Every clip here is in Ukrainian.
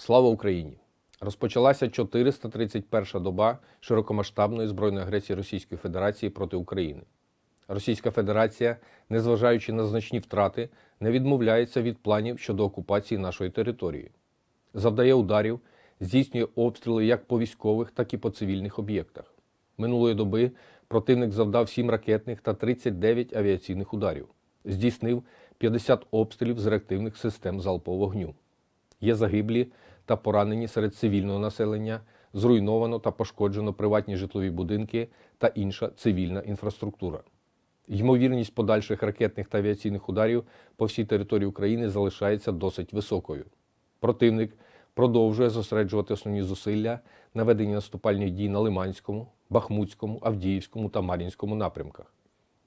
Слава Україні! Розпочалася 431 доба широкомасштабної збройної агресії Російської Федерації проти України. Російська Федерація, незважаючи на значні втрати, не відмовляється від планів щодо окупації нашої території, завдає ударів, здійснює обстріли як по військових, так і по цивільних об'єктах. Минулої доби противник завдав 7 ракетних та 39 авіаційних ударів, здійснив 50 обстрілів з реактивних систем залпового вогню. Є загиблі та поранені серед цивільного населення, зруйновано та пошкоджено приватні житлові будинки та інша цивільна інфраструктура. Ймовірність подальших ракетних та авіаційних ударів по всій території України залишається досить високою. Противник продовжує зосереджувати основні зусилля на веденні наступальних дій на Лиманському, Бахмутському, Авдіївському та Мар'їнському напрямках.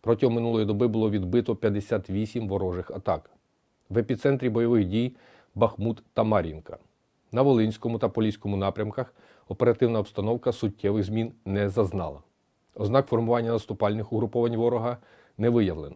Протягом минулої доби було відбито 58 ворожих атак. В епіцентрі бойових дій Бахмут та Мар'їнка. На Волинському та Поліському напрямках оперативна обстановка суттєвих змін не зазнала. Ознак формування наступальних угруповань ворога не виявлено.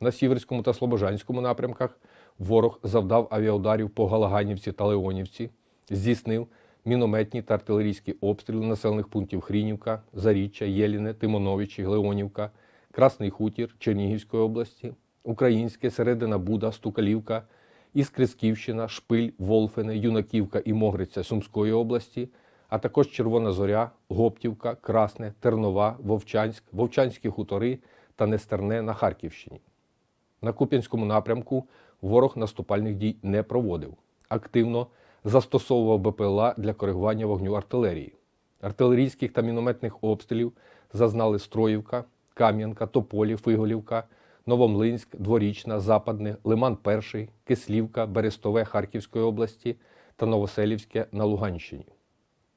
На Сіверському та Слобожанському напрямках ворог завдав авіаударів по Галаганівці та Леонівці, здійснив мінометні та артилерійські обстріли населених пунктів Хрінівка, Заріччя, Єліне, Тимоновичі, Леонівка, Красний Хутір Чернігівської області, Українське, Середина Буда, Стукалівка, Іскрисківщина, Шпиль, Волфене, Юнаківка і Могриця Сумської області, а також Червона Зоря, Гоптівка, Красне, Тернова, Вовчанськ, Вовчанські хутори та Нестерне на Харківщині. На Куп'янському напрямку ворог наступальних дій не проводив. Активно застосовував БПЛА для коригування вогню артилерії. Артилерійських та мінометних обстрілів зазнали Строївка, Кам'янка, Тополі, Фиголівка, Новомлинськ, Дворічна, Западне, Лиман Перший, Кислівка, Берестове Харківської області та Новоселівське на Луганщині.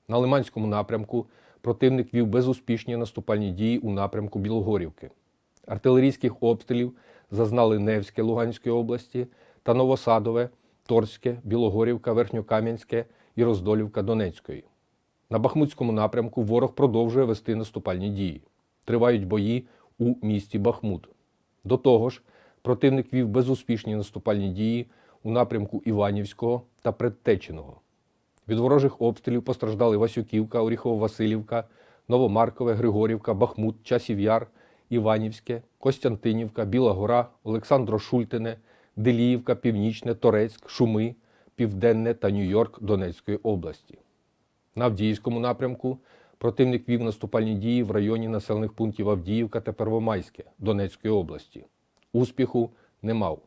На Лиманському напрямку противник вів безуспішні наступальні дії у напрямку Білогорівки. Артилерійських обстрілів зазнали Невське Луганської області та Новосадове, Торське, Білогорівка, Верхньокам'янське і Роздолівка Донецької. На Бахмутському напрямку ворог продовжує вести наступальні дії. Тривають бої у місті Бахмут. До того ж, противник вів безуспішні наступальні дії у напрямку Іванівського та Предтеченого. Від ворожих обстрілів постраждали Васюківка, Оріхово-Василівка, Новомаркове, Григорівка, Бахмут, Часів Яр, Іванівське, Костянтинівка, Біла Гора, Олександро-Шультине, Деліївка, Північне, Торецьк, Шуми, Південне та Нью-Йорк Донецької області. На Авдіївському напрямку противник вів наступальні дії в районі населених пунктів Авдіївка та Первомайське Донецької області. Успіху не мав.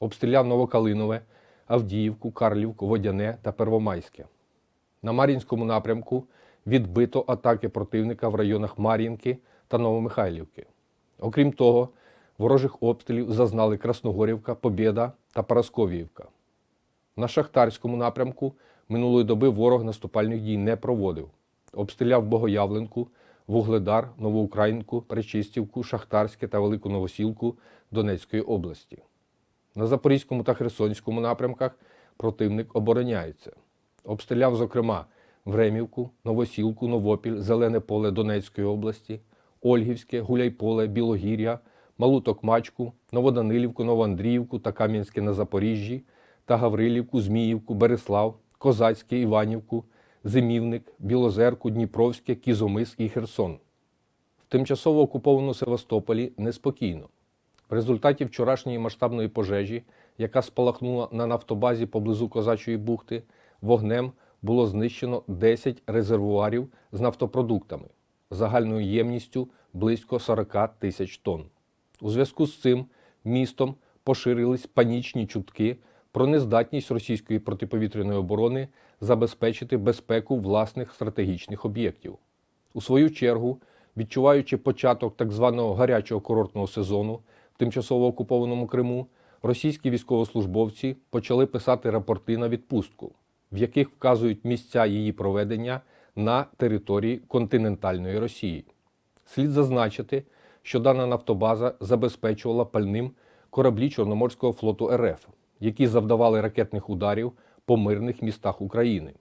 Обстріляв Новокалинове, Авдіївку, Карлівку, Водяне та Первомайське. На Мар'їнському напрямку відбито атаки противника в районах Мар'їнки та Новомихайлівки. Окрім того, ворожих обстрілів зазнали Красногорівка, Побєда та Парасковіївка. На Шахтарському напрямку минулої доби ворог наступальних дій не проводив. Обстріляв Богоявленку, Вугледар, Новоукраїнку, Пречистівку, Шахтарське та Велику Новосілку Донецької області. На Запорізькому та Херсонському напрямках противник обороняється. Обстріляв, зокрема, Времівку, Новосілку, Новопіль, Зелене поле Донецької області, Ольгівське, Гуляйполе, Білогір'я, Малу Токмачку, Новоданилівку, Новоандріївку та Кам'янське на Запоріжжі та Гаврилівку, Зміївку, Береслав, Козацьке, Іванівку, Зимівник, Білозерку, Дніпровське, Кізомис і Херсон. В тимчасово окупованому Севастополі неспокійно. В результаті вчорашньої масштабної пожежі, яка спалахнула на нафтобазі поблизу Козачої бухти, вогнем було знищено 10 резервуарів з нафтопродуктами загальною ємністю близько 40 тисяч тонн. У зв'язку з цим містом поширились панічні чутки про нездатність російської протиповітряної оборони забезпечити безпеку власних стратегічних об'єктів. У свою чергу, відчуваючи початок так званого гарячого курортного сезону в тимчасово окупованому Криму, російські військовослужбовці почали писати рапорти на відпустку, в яких вказують місця її проведення на території континентальної Росії. Слід зазначити, що дана нафтобаза забезпечувала пальним кораблі Чорноморського флоту РФ, які завдавали ракетних ударів по мирних містах України.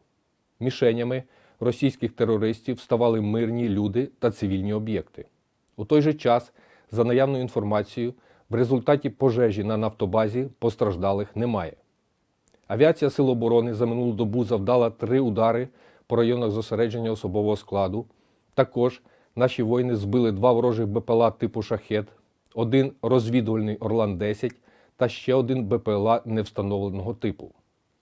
Мішенями російських терористів ставали мирні люди та цивільні об'єкти. У той же час, за наявною інформацією, в результаті пожежі на нафтобазі постраждалих немає. Авіація Сил оборони за минулу добу завдала три удари по районах зосередження особового складу. Також наші воїни збили два ворожих БПЛА типу шахет, один розвідувальний Орлан-10 та ще один БПЛА невстановленого типу.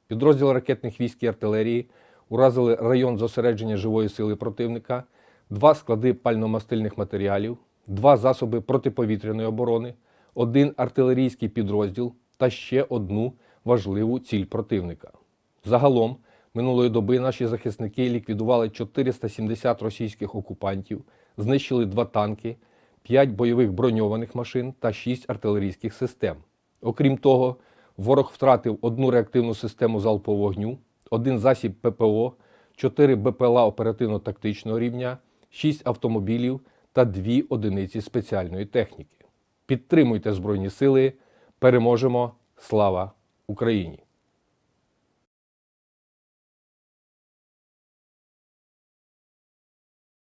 Підрозділ ракетних військ і артилерії уразили район зосередження живої сили противника, два склади пальномастильних матеріалів, два засоби протиповітряної оборони, один артилерійський підрозділ та ще одну важливу ціль противника. Загалом минулої доби наші захисники ліквідували 470 російських окупантів, знищили два танки, 5 бойових броньованих машин та 6 артилерійських систем. Окрім того, ворог втратив одну реактивну систему залпового вогню, один засіб ППО, 4 БПЛА оперативно-тактичного рівня, 6 автомобілів та 2 одиниці спеціальної техніки. Підтримуйте Збройні Сили, переможемо! Слава Україні!